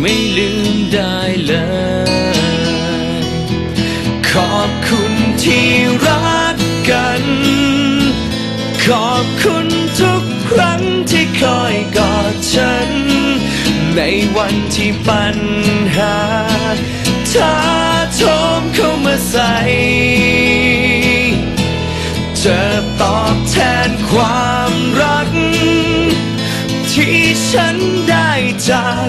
ไม่ลืมได้เลย ขอบคุณที่รักกัน ขอบคุณทุกครั้งที่คอยกอดฉัน ในวันที่ปัญหาท้าโถมเข้ามาใส่เจะตอบแทนความรัก ที่ฉันได้จาก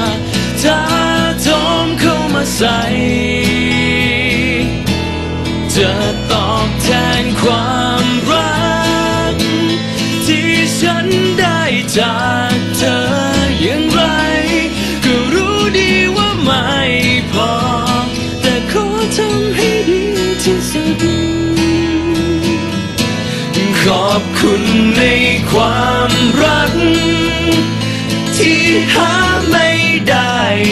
ท้าโถมเข้ามาใส่จะตอบแทนความรัก ที่ฉันได้จากเธออย่างไร ก็รู้ดีว่าไม่พอ แต่ขอทำให้ดีที่สุด ขอบคุณในความรัก ที่หา